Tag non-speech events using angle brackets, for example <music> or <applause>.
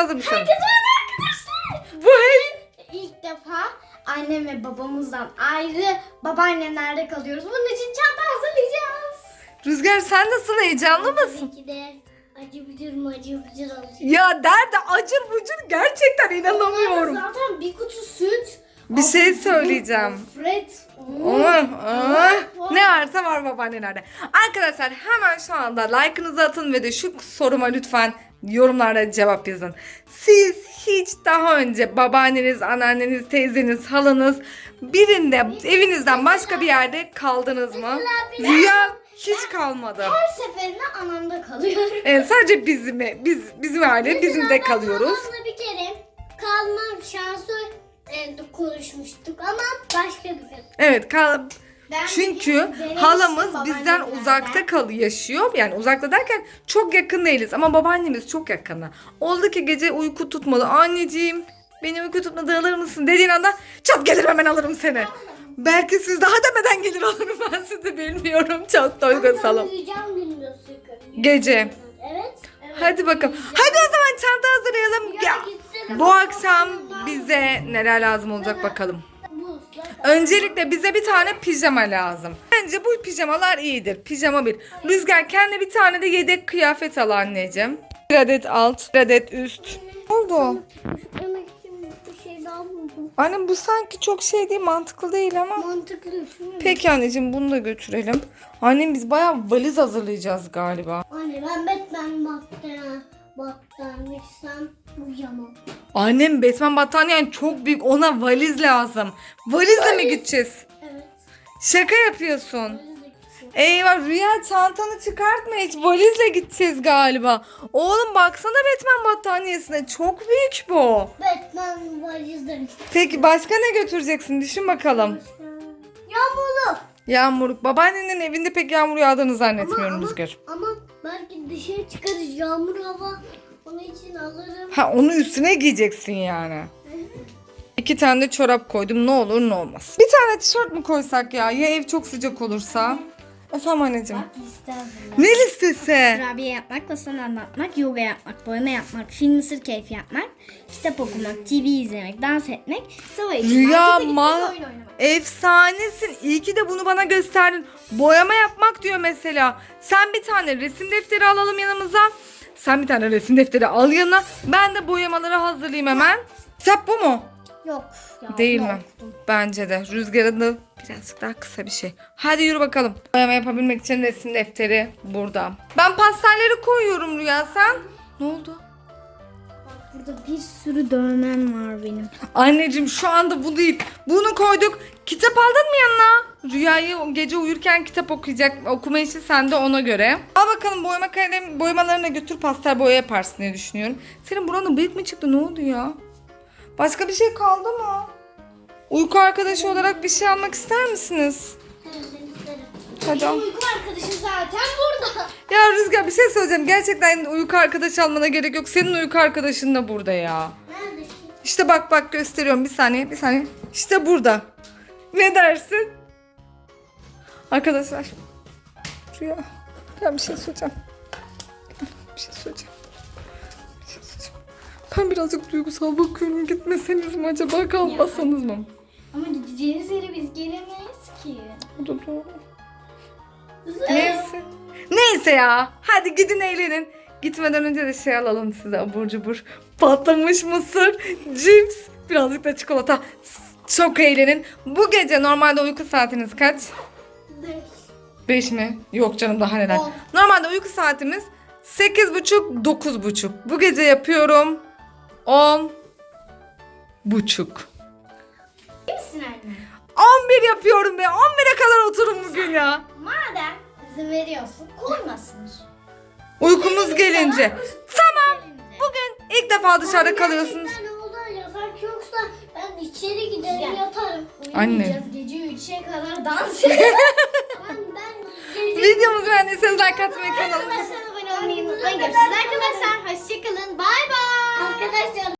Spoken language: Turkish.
hazır mısın? Herkes var arkadaşlar. Bu. İlk defa annem ve babamızdan ayrı babaannemlerde kalıyoruz. Bunun için çanta hazırlayacağız. Rüzgar sen nasıl heyecanlı mısın? Tabii ki de acı bücür mü acı bücür alacağız. Ya derdi acır bucur gerçekten inanamıyorum. Zaten bir kutu süt. Bir şey söyleyeceğim. Gofret. Ama, ama ne varsa var babaannelerde. Arkadaşlar hemen şu anda like'ınızı atın ve de şu soruma lütfen yorumlarda cevap yazın. Siz hiç daha önce babaanneniz, anneanneniz, teyzeniz, halanız birinde evinizden başka bir yerde kaldınız mı? Rüya hiç kalmadı. Her seferinde anamda kalıyor. Evet, sadece bizim biz bizim aile bizim de kalıyoruz. Babamla bir kere kalma şansı e, konuşmuştuk ama başka bir gün. Evet kal Ben Çünkü halamız bizden uzakta kalıyor, yaşıyor. Yani uzakta derken çok yakın değiliz ama babaannemiz çok yakında. Oldu ki gece uyku tutmadı. Anneciğim beni uyku tutmadı alır mısın dediğin anda çat gelir hemen alırım seni. Belki siz daha demeden gelir alırım <laughs> ben sizi bilmiyorum. Uyuyacağım gündüz sıkı. Gece. Evet. evet. Hadi bakalım. uyuyacağım. Hadi o zaman çanta hazırlayalım. Ya Ya, gitsene bu akşam bize neler lazım olacak bakalım. Öncelikle bize bir tane pijama lazım. Bence bu pijamalar iyidir. Pijama bir. Rüzgar kendi bir tane de yedek kıyafet al anneciğim. Bir adet alt, bir adet üst. Ne oldu? Annem bu sanki çok şey değil, mantıklı değil ama. Mantıklı. Peki anneciğim bunu da götürelim. Annem biz bayağı valiz hazırlayacağız galiba. Anne ben Batman battaniye battaniyeysem uyuyamam. Annem Batman battaniyen çok büyük ona valiz lazım. Valizle mi gideceğiz? Evet. Şaka yapıyorsun. Öyle de gitsin. Eyvah Rüya çantanı çıkartma hiç valizle gideceğiz galiba. Oğlum baksana Batman battaniyesine çok büyük bu. Batman valizde Peki başka ne götüreceksin düşün bakalım. Yağmurlu. Yağmur babaannenin evinde pek yağmur yağdığını zannetmiyorum Rüzgar. ama belki dışarı çıkarız yağmur hava. Onun için alırım. Ha onu üstüne giyeceksin yani. İki tane de çorap koydum ne olur ne olmaz. Bir tane tişört mü koysak ya ya ev çok sıcak olursa. Efendim anneciğim. Liste hazırla. Ne listesi? Kurabiye yapmak, masal anlatmak, yoga yapmak, boyama yapmak, film mısır keyfi yapmak, kitap okumak, TV izlemek, dans etmek, sıvı içmek, Rüya markete gitmek, ma oyun oynamak. efsanesin. İyi ki de bunu bana gösterdin. Boyama yapmak diyor mesela. Sen bir tane resim defteri alalım yanımıza. Sen bir tane resim defteri al yanına. Ben de boyamaları hazırlayayım hemen. Kitap bu mu? Yok. Ya, Değil mi? Bence de. Rüzgarın da birazcık daha kısa bir şey. Hadi yürü bakalım. Boyama yapabilmek için resim defteri burada. Ben pastelleri koyuyorum Rüya sen. Ne oldu? Bak burada bir sürü dövmem var benim. Anneciğim şu anda bu değil. Bunu koyduk. Kitap aldın mı yanına? Rüyayı gece uyurken kitap okuyacak. Okuma işi sende ona göre. Al bakalım boyama kalem boyamalarını da götür pastel boya yaparsın diye düşünüyorum. Senin buranın bıyık mı çıktı? Ne oldu ya? Başka bir şey kaldı mı? Uyku arkadaşı olarak bir şey almak ister misiniz? Hadi al. Uyku arkadaşı zaten burada. Ya Rüzgar bir şey söyleyeceğim. Gerçekten uyku arkadaşı almana gerek yok. Senin uyku arkadaşın da burada ya. Nerede? İşte bak bak gösteriyorum bir saniye bir saniye. İşte burada. Ne dersin? Arkadaşlar. Rüya. Ben bir şey söyleyeceğim. Bir şey söyleyeceğim. Ben birazcık duygusal bakıyorum. Gitmeseniz mi acaba kalmasanız mı? Ama gideceğiniz yere biz gelemeyiz ki. O da doğru. Neyse. Neyse ya. Hadi gidin eğlenin. Gitmeden önce de şey alalım size abur cubur. Patlamış mısır, cips, birazcık da çikolata. Çok eğlenin. Bu gece normalde uyku saatiniz kaç? Beş. 5 mi? Yok canım daha neler. On. Normalde uyku saatimiz 8.30 9.30. Bu gece yapıyorum 10 buçuk. İyi misin anne? 11 yapıyorum be. 11'e kadar oturun bugün ya. Madem izin veriyorsun koymasınız. Uykumuz gelince. Tamam. Bugün ilk defa dışarıda kalıyorsunuz. Ne olur yatak yoksa ben içeri giderim yatarım. Anne. Uyumayacağız gece 3'e kadar dans ben, <laughs> ben gece... Videomuzu beğendiyseniz like atmayı kanalımıza Arkadaşlar abone olmayı unutmayın. Görüşürüz arkadaşlar. Hoşçakalın. Bay bay. 这个小